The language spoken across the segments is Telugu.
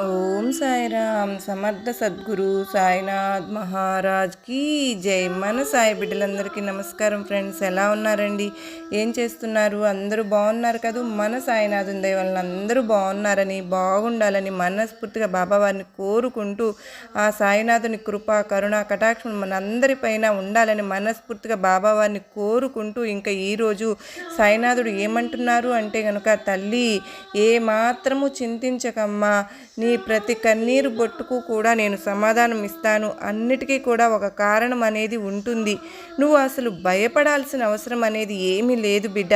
ఓం సాయిరామ్. సమర్థ సద్గురు సాయినాథ్ మహారాజ్కి జై. మన సాయి బిడ్డలందరికీ నమస్కారం ఫ్రెండ్స్. ఎలా ఉన్నారండి? ఏం చేస్తున్నారు? అందరూ బాగున్నారు కదా? మన సాయినాథ్ ఉండే వలన అందరూ బాగున్నారని బాగుండాలని మనస్ఫూర్తిగా బాబా వారిని కోరుకుంటూ ఆ సాయినాథుని కృప కరుణ కటాక్షం మనందరిపైన ఉండాలని మనస్ఫూర్తిగా బాబా వారిని కోరుకుంటూ ఇంకా ఈరోజు సాయినాథుడు ఏమంటున్నారు అంటే కనుక తల్లి ఏ మాత్రము చింతించకమ్మా. నీ ప్రతి కన్నీరు బొట్టుకు కూడా నేను సమాధానం ఇస్తాను. అన్నిటికీ కూడా ఒక కారణం అనేది ఉంటుంది. నువ్వు అసలు భయపడాల్సిన అవసరం అనేది ఏమీ లేదు బిడ్డ.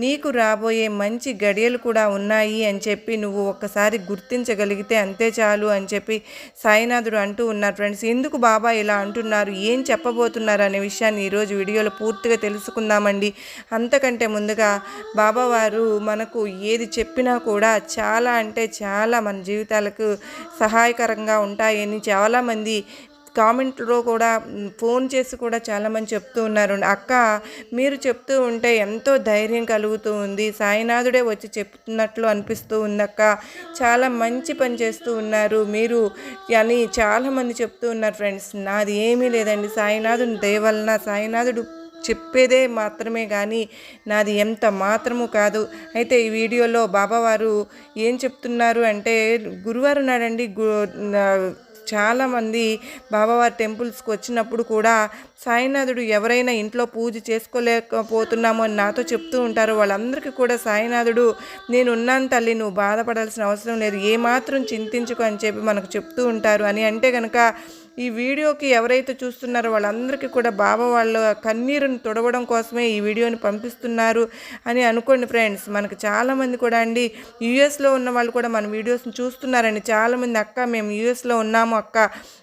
నీకు రాబోయే మంచి గడియలు కూడా ఉన్నాయి అని చెప్పి నువ్వు ఒక్కసారి గుర్తించగలిగితే అంతే చాలు అని చెప్పి సాయినాథుడు అంటూ ఉన్నారు ఫ్రెండ్స్. ఎందుకు బాబా ఇలా అంటున్నారు? ఏం చెప్పబోతున్నారు అనే విషయాన్ని ఈరోజు వీడియోలో పూర్తిగా తెలుసుకుందామండి. అంతకంటే ముందుగా బాబావారు మనకు ఏది చెప్పినా కూడా చాలా అంటే చాలా మన వాళ్ళకు సహాయకరంగా ఉంటాయని చాలామంది కామెంట్లో కూడా ఫోన్ చేసి కూడా చాలామంది చెప్తూ ఉన్నారు. అక్క మీరు చెప్తూ ఉంటే ఎంతో ధైర్యం కలుగుతూ ఉంది. సాయినాథుడే వచ్చి చెప్తున్నట్లు అనిపిస్తూ ఉంది అక్క. చాలా మంచి పని చేస్తూ ఉన్నారు. మీరు అని చాలామంది చెప్తూ ఉన్నారు ఫ్రెండ్స్. నాది ఏమీ లేదండి. సాయినాథుని దయవలన సాయినాథుడు చెప్పేదే మాత్రమే కానీ నాది ఎంత మాత్రము కాదు. అయితే ఈ వీడియోలో బాబావారు ఏం చెప్తున్నారు అంటే గురువారం నాడండి గు చాలామంది బాబావారి టెంపుల్స్కి వచ్చినప్పుడు కూడా సాయినాథుడు ఎవరైనా ఇంట్లో పూజ చేసుకోలేకపోతున్నాము అని నాతో చెప్తూ ఉంటారు. వాళ్ళందరికీ కూడా సాయినాథుడు నేను ఉన్నాను తల్లి నువ్వు బాధపడాల్సిన అవసరం లేదు ఏమాత్రం చింతించుకో అని చెప్పి మనకు చెప్తూ ఉంటారు. అని అంటే కనుక ఈ వీడియోకి ఎవరైతే చూస్తున్నారో వాళ్ళందరికీ కూడా బాబా వాళ్ళ కన్నీరుని తుడవడం కోసమే ఈ వీడియోని పంపిస్తున్నారు అని అనుకోండి ఫ్రెండ్స్. మనకు చాలామంది కూడా అండి యూఎస్లో ఉన్న వాళ్ళు కూడా మన వీడియోస్ని చూస్తున్నారండి చాలామంది అక్క మేము యూఎస్లో ఉన్నాము అక్క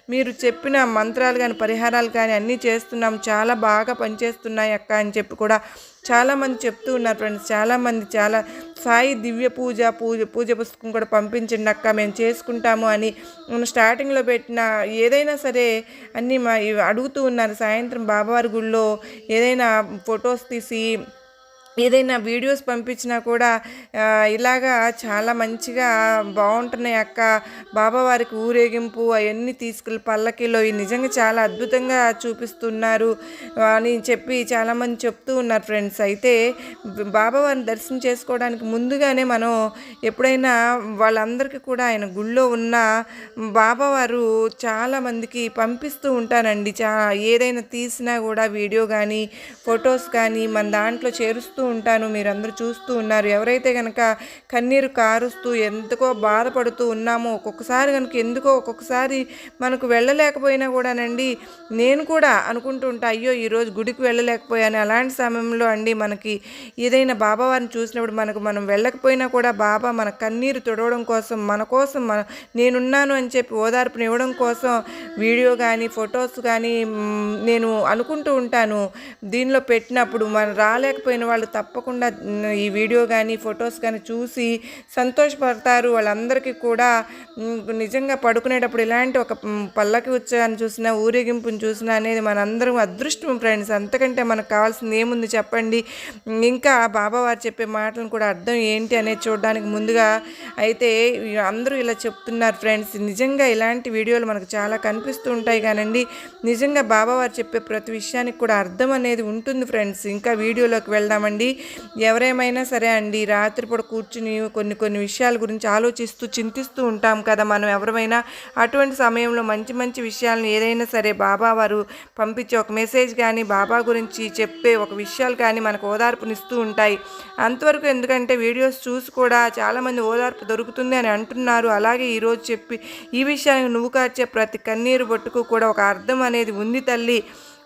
మీరు చెప్పిన మంత్రాలు కానీ పరిహారాలు కానీ అన్నీ చేస్తున్నాం. చాలా బాగా పనిచేస్తున్నాయి అక్క అని చెప్పి కూడా చాలామంది చెప్తూ ఉన్నారు ఫ్రెండ్స్. చాలామంది చాలా సాయి దివ్య పూజ పూజ పూజ పుస్తకం కూడా పంపించండి అక్క. మేము చేసుకుంటాము అని మనం స్టార్టింగ్లో పెట్టిన ఏదైనా సరే అన్నీ మా అడుగుతూ ఉన్నారు. సాయంత్రం బాబావారి గుళ్ళో ఏదైనా ఫొటోస్ తీసి ఏదైనా వీడియోస్ పంపించినా కూడా ఇలాగా చాలా మంచిగా బాగుంటున్నాయి అక్క. బాబావారికి ఊరేగింపు అవన్నీ తీసుకెళ్ళి పల్లకిలో ఇవి నిజంగా చాలా అద్భుతంగా చూపిస్తున్నారు. అని చెప్పి చాలామంది చెప్తూ ఉన్నారు ఫ్రెండ్స్. అయితే బాబావారిని దర్శనం చేసుకోవడానికి ముందుగానే మనం ఎప్పుడైనా వాళ్ళందరికీ కూడా ఆయన గుళ్ళో ఉన్న బాబావారు చాలామందికి పంపిస్తూ ఉంటానండి చా ఏదైనా తీసినా కూడా వీడియో కానీ ఫొటోస్ కానీ మన దాంట్లో చేరుస్తూ ఉంటాను మీరందరూ చూస్తూ ఉన్నారు. ఎవరైతే కనుక కన్నీరు కారుస్తూ ఎంతకో బాధపడుతూ ఉన్నామో ఒక్కొక్కసారి కనుక ఎందుకో ఒక్కొక్కసారి మనకు వెళ్ళలేకపోయినా కూడానండి నేను కూడా అనుకుంటూ ఉంటా అయ్యో ఈరోజు గుడికి వెళ్ళలేకపోయాను. అలాంటి సమయంలో అండి మనకి ఏదైనా బాబావారిని చూసినప్పుడు మనకు మనం వెళ్ళకపోయినా కూడా బాబా మన కన్నీరు తుడవడం కోసం మన కోసం మన నేనున్నాను అని చెప్పి ఓదార్పుని ఇవ్వడం కోసం వీడియో కానీ ఫొటోస్ కానీ నేను అనుకుంటూ ఉంటాను. దీనిలో పెట్టినప్పుడు మనం రాలేకపోయిన వాళ్ళు తప్పకుండా ఈ వీడియో కానీ ఫొటోస్ కానీ చూసి సంతోషపడతారు. వాళ్ళందరికీ కూడా నిజంగా పడుకునేటప్పుడు ఇలాంటి ఒక పల్లకి ఉత్సవాన్ని చూసినా ఊరేగింపుని చూసినా అనేది మనందరం అదృష్టం ఫ్రెండ్స్. అంతకంటే మనకు కావాల్సింది ఏముంది చెప్పండి. ఇంకా బాబావారు చెప్పే మాటలను కూడా అర్థం ఏంటి అనేది చూడడానికి ముందుగా అయితే అందరూ ఇలా చెప్తున్నారు ఫ్రెండ్స్. నిజంగా ఇలాంటి వీడియోలు మనకు చాలా కనిపిస్తూ ఉంటాయి కానండి. నిజంగా బాబావారు చెప్పే ప్రతి విషయానికి కూడా అర్థం అనేది ఉంటుంది ఫ్రెండ్స్. ఇంకా వీడియోలోకి వెళ్దామండి. ఎవరేమైనా సరే అండి రాత్రిపూట కూర్చుని కొన్ని కొన్ని విషయాల గురించి ఆలోచిస్తూ చింతిస్తూ ఉంటాం కదా మనం. ఎవరైనా అటువంటి సమయంలో మంచి మంచి విషయాలను ఏదైనా సరే బాబా వారు పంపించే ఒక మెసేజ్ కానీ బాబా గురించి చెప్పే ఒక విషయాలు కానీ మనకు ఓదార్పునిస్తూ ఉంటాయి. అంతవరకు ఎందుకంటే వీడియోస్ చూసి కూడా చాలామంది ఓదార్పు దొరుకుతుంది అని అంటున్నారు. అలాగే ఈరోజు చెప్పి ఈ విషయానికి నువ్వు కార్చే ప్రతి కన్నీరు బొట్టుకు కూడా ఒక అర్థం అనేది ఉంది తల్లి.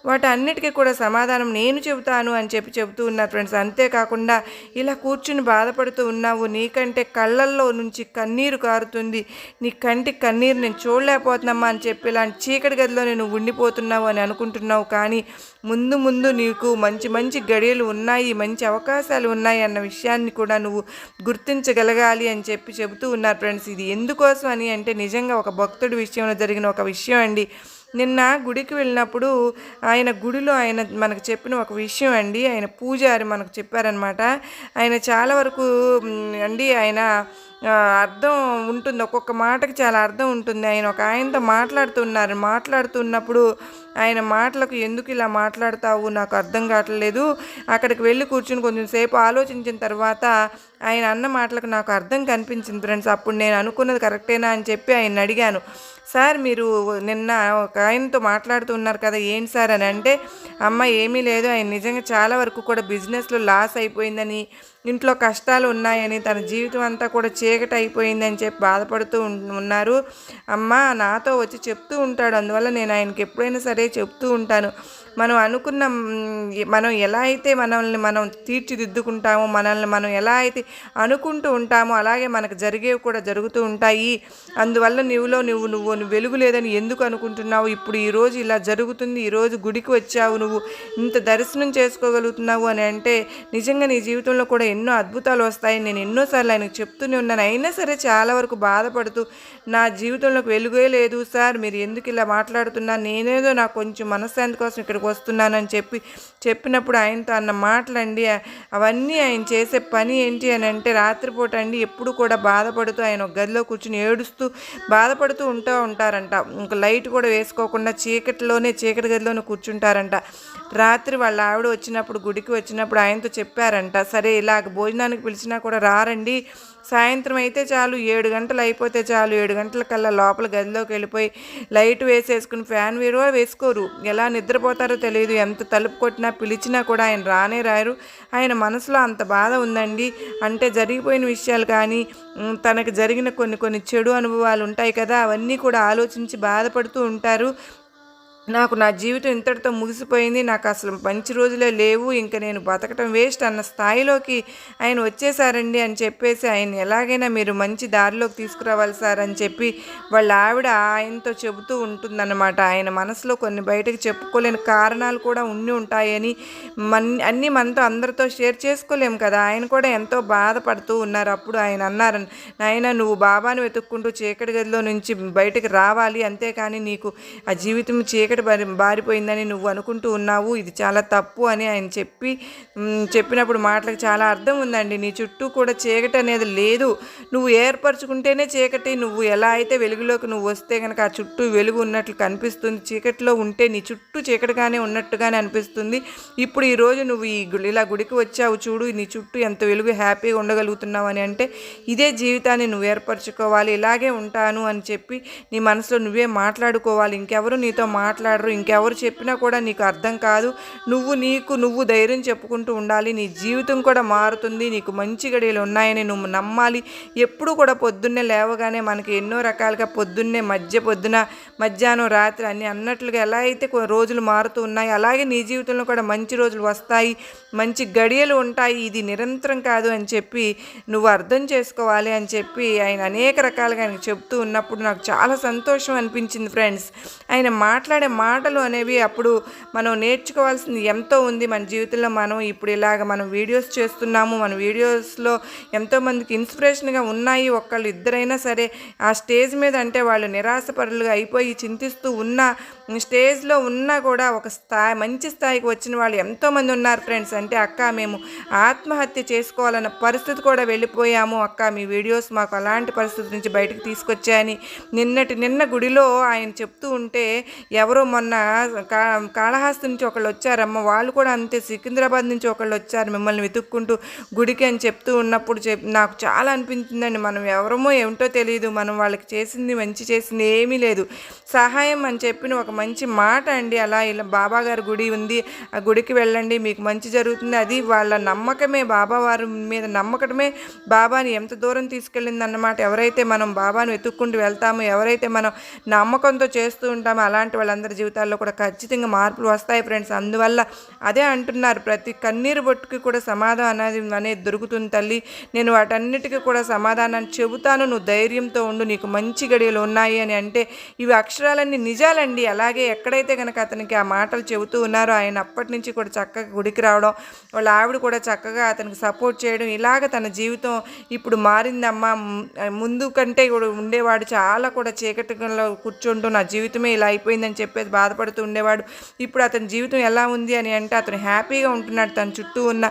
వాటన్నిటికీ కూడా సమాధానం నేను చెబుతాను అని చెప్పి చెబుతూ ఉన్నారు ఫ్రెండ్స్. అంతేకాకుండా ఇలా కూర్చుని బాధపడుతూ ఉన్నావు నీకంటే కళ్ళల్లో నుంచి కన్నీరు కారుతుంది నీ కంటి కన్నీరు నేను చూడలేకపోతున్నామా అని చెప్పి ఇలాంటి చీకటి గదిలో నేను ఉండిపోతున్నావు అని అనుకుంటున్నావు. కానీ ముందు ముందు నీకు మంచి మంచి గడియలు ఉన్నాయి మంచి అవకాశాలు ఉన్నాయి అన్న విషయాన్ని కూడా నువ్వు గుర్తించగలగాలి అని చెప్పి చెబుతూ ఉన్నారు ఫ్రెండ్స్. ఇది ఎందుకోసం అని అంటే నిజంగా ఒక భక్తుడి విషయంలో జరిగిన ఒక విషయం అండి. నిన్న గుడికి వెళ్ళినప్పుడు ఆయన గుడిలో ఆయన మనకు చెప్పిన ఒక విషయం అండి. ఆయన పూజారి మనకు చెప్పారనమాట ఆయన చాలా వరకు అండి ఆయన అర్థం ఉంటుంది. ఒక్కొక్క మాటకి చాలా అర్థం ఉంటుంది. ఆయన ఒక ఆయనతో మాట్లాడుతున్నారు. మాట్లాడుతున్నప్పుడు ఆయన మాటలకు ఎందుకు ఇలా మాట్లాడతావు? నాకు అర్థం కావట్లేదు. అక్కడికి వెళ్ళి కూర్చుని కొంచెం సేపు ఆలోచించిన తర్వాత ఆయన అన్న మాటలకు నాకు అర్థం కనిపించింది ఫ్రెండ్స్ అప్పుడు నేను అనుకున్నది కరెక్టేనా అని చెప్పి ఆయన అడిగాను. సార్ మీరు నిన్న ఒక ఆయనతో మాట్లాడుతున్నారు కదా ఏంటి సార్? అని అంటే అమ్మ ఏమీ లేదు. ఆయన నిజంగా చాలా వరకు కూడా బిజినెస్లో లాస్ అయిపోయిందని ఇంట్లో కష్టాలు ఉన్నాయని తన జీవితం అంతా కూడా చీకటి అయిపోయిందని చెప్పి బాధపడుతూ ఉన్నారు. అమ్మ నాతో వచ్చి చెప్తూ ఉంటాడు. అందువల్ల నేను ఆయనకి ఎప్పుడైనా సరే చెప్తూ ఉంటాను. మనం అనుకున్న మనం ఎలా అయితే మనల్ని మనం తీర్చిదిద్దుకుంటామో మనల్ని మనం ఎలా అయితే అనుకుంటూ ఉంటామో అలాగే మనకు జరిగేవి కూడా జరుగుతూ ఉంటాయి. అందువల్ల నువ్వులో నువ్వు నువ్వు నువ్వు వెలుగు లేదని ఎందుకు అనుకుంటున్నావు? ఇప్పుడు ఈరోజు ఇలా జరుగుతుంది ఈరోజు గుడికి వచ్చావు నువ్వు ఇంత దర్శనం చేసుకోగలుగుతున్నావు అని అంటే నిజంగా నీ జీవితంలో కూడా ఎన్నో అద్భుతాలు వస్తాయి నేను ఎన్నోసార్లు ఆయనకు చెప్తూనే ఉన్నాను. అయినా సరే చాలా వరకు బాధపడుతూ నా జీవితంలోకి వెలుగే లేదు. సార్ మీరు ఎందుకు ఇలా మాట్లాడుతున్నా నేనేదో నాకు కొంచెం మనశ్శాంతి కోసం ఇక్కడికి వస్తున్నానని చెప్పి చెప్పినప్పుడు ఆయనతో అన్న మాటలండి అవన్నీ ఆయన చేసే పని ఏంటి అని అంటే రాత్రిపూట అండి ఎప్పుడు కూడా బాధపడుతూ ఆయన ఒక గదిలో కూర్చుని ఏడుస్తూ బాధపడుతూ ఉంటూ ఉంటారంట. ఇంకా లైట్ కూడా వేసుకోకుండా చీకటిలోనే చీకటి గదిలోనే కూర్చుంటారంట. రాత్రి వాళ్ళ ఆవిడ వచ్చినప్పుడు గుడికి వచ్చినప్పుడు ఆయనతో చెప్పారంట సరే ఇలాగ భోజనానికి పిలిచినా కూడా రారండి సాయంత్రం అయితే చాలు ఏడు గంటలు అయిపోతే చాలు ఏడు గంటల కల్లా లోపల గదిలోకి వెళ్ళిపోయి లైట్ వేసేసుకుని ఫ్యాన్ వేరు వేసుకోరు. ఎలా నిద్రపోతారో తెలియదు. ఎంత తలుపు కొట్టినా పిలిచినా కూడా ఆయన రానే రారు ఆయన మనసులో అంత బాధ ఉందండి. అంటే జరిగిపోయిన విషయాలు కానీ తనకు జరిగిన కొన్ని కొన్ని చెడు అనుభవాలు ఉంటాయి కదా అవన్నీ కూడా ఆలోచించి బాధపడుతూ ఉంటారు. నాకు నా జీవితం ఇంతటితో ముగిసిపోయింది. నాకు అసలు మంచి రోజులే లేవు. ఇంకా నేను బతకటం వేస్ట్ అన్న స్థాయిలోకి ఆయన వచ్చేసారండి అని చెప్పేసి ఆయన ఎలాగైనా మీరు మంచి దారిలోకి తీసుకురావాలి సార్ అని చెప్పి వాళ్ళ ఆవిడ ఆయనతో చెబుతూ ఉంటుందన్నమాట. ఆయన మనసులో కొన్ని బయటకు చెప్పుకోలేని కారణాలు కూడా ఉండి ఉంటాయని మన్ అన్నీ మనతో అందరితో షేర్ చేసుకోలేము కదా. ఆయన కూడా ఎంతో బాధపడుతూ ఉన్నారు. అప్పుడు ఆయన అన్నారు నాయన నువ్వు బాబాను వెతుక్కుంటూ చీకటి గదిలో నుంచి బయటకు రావాలి. అంతేకాని నీకు ఆ జీవితం చీకటి బారి బారిపోయిందని నువ్వు అనుకుంటూ ఉన్నావు. ఇది చాలా తప్పు అని ఆయన చెప్పి చెప్పినప్పుడు మాటలకు చాలా అర్థం ఉందండి. నీ చుట్టూ కూడా చీకటి అనేది లేదు. నువ్వు ఏర్పరచుకుంటేనే చీకటి. నువ్వు ఎలా అయితే వెలుగులోకి నువ్వు వస్తే కనుక ఆ చుట్టూ వెలుగు ఉన్నట్లు కనిపిస్తుంది. చీకటిలో ఉంటే నీ చుట్టూ చీకటిగానే ఉన్నట్టుగానే అనిపిస్తుంది. ఇప్పుడు ఈ రోజు నువ్వు ఈ ఇలా గుడికి వచ్చావు చూడు. నీ చుట్టూ ఎంత వెలుగు హ్యాపీగా ఉండగలుగుతున్నావు అని అంటే ఇదే జీవితాన్ని నువ్వు ఏర్పరచుకోవాలి. ఇలాగే ఉంటాను అని చెప్పి నీ మనసులో నువ్వే మాట్లాడుకోవాలి. ఇంకెవరు నీతో మాట్లాడరు. ఇంకెవరు చెప్పినా కూడా నీకు అర్థం కాదు. నువ్వు నీకు నువ్వు ధైర్యం చెప్పుకుంటూ ఉండాలి. నీ జీవితం కూడా మారుతుంది. నీకు మంచి గడియలు ఉన్నాయని నువ్వు నమ్మాలి. ఎప్పుడు కూడా పొద్దున్నే లేవగానే మనకి ఎన్నో రకాలుగా పొద్దున్నే మధ్య పొద్దున మధ్యాహ్నం రాత్రి అన్ని అన్నట్లుగా ఎలా అయితే రోజులు మారుతూ ఉన్నాయి అలాగే నీ జీవితంలో కూడా మంచి రోజులు వస్తాయి. మంచి గడియలు ఉంటాయి. ఇది నిరంతరం కాదు అని చెప్పి నువ్వు అర్థం చేసుకోవాలి అని చెప్పి ఆయన అనేక రకాలుగా ఆయనకు చెప్తూ ఉన్నప్పుడు నాకు చాలా సంతోషం అనిపించింది ఫ్రెండ్స్. ఆయన మాట్లాడే మాటలు అనేవి అప్పుడు మనం నేర్చుకోవాల్సింది ఎంతో ఉంది మన జీవితంలో. మనం ఇప్పుడు ఇలాగ మనం వీడియోస్ చేస్తున్నాము. మన వీడియోస్లో ఎంతోమందికి ఇన్స్పిరేషన్గా ఉన్నాయి. ఒక్కళ్ళు ఇద్దరైనా సరే ఆ స్టేజ్ మీద అంటే వాళ్ళు నిరాశపరులుగా అయిపోయి చింతిస్తూ ఉన్న స్టేజ్లో ఉన్నా కూడా ఒక స్థాయి మంచి స్థాయికి వచ్చిన వాళ్ళు ఎంతోమంది ఉన్నారు ఫ్రెండ్స్. అంటే అక్క మేము ఆత్మహత్య చేసుకోవాలన్న పరిస్థితి కూడా వెళ్ళిపోయాము. అక్క మీ వీడియోస్ మాకు అలాంటి పరిస్థితి నుంచి బయటకు తీసుకొచ్చాయని నిన్నటి నిన్న గుడిలో ఆయన చెప్తూ ఉంటే ఎవరో మొన్న కా కాళహస్తి నుంచి ఒకళ్ళు వచ్చారమ్మ. వాళ్ళు కూడా అంతే సికింద్రాబాద్ నుంచి ఒకళ్ళు వచ్చారు మిమ్మల్ని వెతుక్కుంటూ గుడికి అని చెప్తూ ఉన్నప్పుడు చెప్ నాకు చాలా అనిపించిందండి. మనం ఎవరమో ఏమిటో తెలియదు మనం వాళ్ళకి చేసింది మంచి చేసింది ఏమీ లేదు. సహాయం అని చెప్పిన ఒక మంచి మాట అండి. అలా ఇలా బాబా గారి గుడి ఉంది. ఆ గుడికి వెళ్ళండి. మీకు మంచి జరుగుతుంది. అది వాళ్ళ నమ్మకమే. బాబా వారి మీద నమ్మకమే. బాబాని ఎంత దూరం తీసుకెళ్ళింది అన్నమాట ఎవరైతే మనం బాబాను వెతుక్కుంటూ వెళ్తామో ఎవరైతే మనం నమ్మకంతో చేస్తూ ఉంటామో అలాంటి వాళ్ళందరి జీవితాల్లో కూడా ఖచ్చితంగా మార్పులు వస్తాయి ఫ్రెండ్స్. అందువల్ల అదే అంటున్నారు. ప్రతి కన్నీరు బొట్టుకి కూడా సమాధానం అనేది అనేది దొరుకుతుంది తల్లి. నేను వాటన్నిటికీ కూడా సమాధానాన్ని చెబుతాను. నువ్వు ధైర్యంతో ఉండు. నీకు మంచి గడియలు ఉన్నాయి అని అంటే ఇవి అక్షరాలన్నీ నిజాలండి. అలాగే ఎక్కడైతే కనుక అతనికి ఆ మాటలు చెబుతూ ఉన్నారో ఆయన అప్పటి నుంచి కూడా చక్కగా గుడికి రావడం వాళ్ళ ఆవిడ కూడా చక్కగా అతనికి సపోర్ట్ చేయడం ఇలాగ తన జీవితం ఇప్పుడు మారిందమ్మా. ముందు కంటే కూడా ఉండేవాడు చాలా కూడా చీకటిలో కూర్చుంటూ నా జీవితమే ఇలా అయిపోయిందని చెప్పేది చెప్పేసి బాధపడుతూ ఉండేవాడు. ఇప్పుడు అతని జీవితం ఎలా ఉంది అని అంటే అతను హ్యాపీగా ఉంటున్నాడు. తన చుట్టూ ఉన్న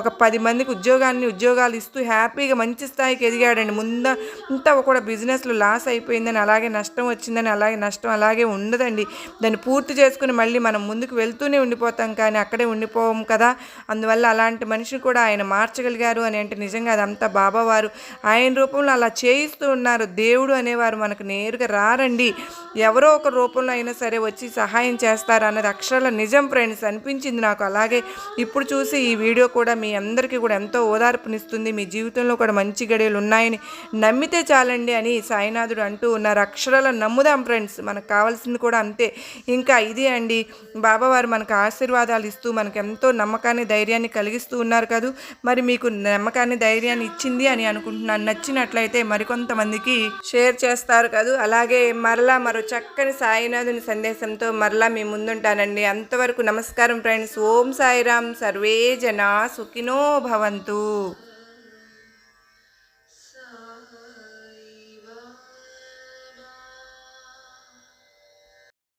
ఒక పది మందికి ఉద్యోగాన్ని ఉద్యోగాలు ఇస్తూ హ్యాపీగా మంచి స్థాయికి ఎదిగాడండి. ముంద అంతా కూడా బిజినెస్లో లాస్ అయిపోయిందని అలాగే నష్టం వచ్చిందని అలాగే నష్టం అలాగే ఉండదండి. దాన్ని పూర్తి చేసుకుని మళ్ళీ మనం ముందుకు వెళ్తూనే ఉండిపోతాం కానీ అక్కడే ఉండిపోవం కదా. అందువల్ల అలాంటి మనిషిని కూడా ఆయన మార్చగలిగారు అని అంటే నిజంగా అదంతా బాబావారు. ఆయన రూపంలో అలా చేయిస్తూ ఉన్నారు. దేవుడు అనేవారు మనకు నేరుగా రారండి. ఎవరో ఒక రూపంలో అయినా సరే వచ్చి సహాయం చేస్తారు అన్నది అక్షరాల నిజం ఫ్రెండ్స్ అనిపించింది నాకు. అలాగే ఇప్పుడు చూసి ఈ వీడియో కూడా మీ అందరికీ కూడా ఎంతో ఓదార్పునిస్తుంది. మీ జీవితంలో కూడా మంచి గడియలు ఉన్నాయని నమ్మితే చాలండి అని సాయినాథుడు అంటూ ఉన్నారు. అక్షరాల నమ్ముదాం ఫ్రెండ్స్. మనకు కావాల్సింది కూడా అంతే. అంతే ఇంకా ఇది అండి. బాబావారు మనకు ఆశీర్వాదాలు ఇస్తూ మనకు ఎంతో నమ్మకాన్ని ధైర్యాన్ని కలిగిస్తూ ఉన్నారు కదూ. మరి మీకు నమ్మకాన్ని ధైర్యాన్ని ఇచ్చింది అని అనుకుంటున్నాను. నచ్చినట్లయితే మరికొంతమందికి షేర్ చేస్తారు కదూ. అలాగే మరలా మరో చక్కని సాయినాథుని సందేశంతో మరలా మీ ముందుంటానండి. అంతవరకు నమస్కారం ఫ్రెండ్స్. ఓం సాయిరామ్. సర్వే జనా సుఖినో భవంతు.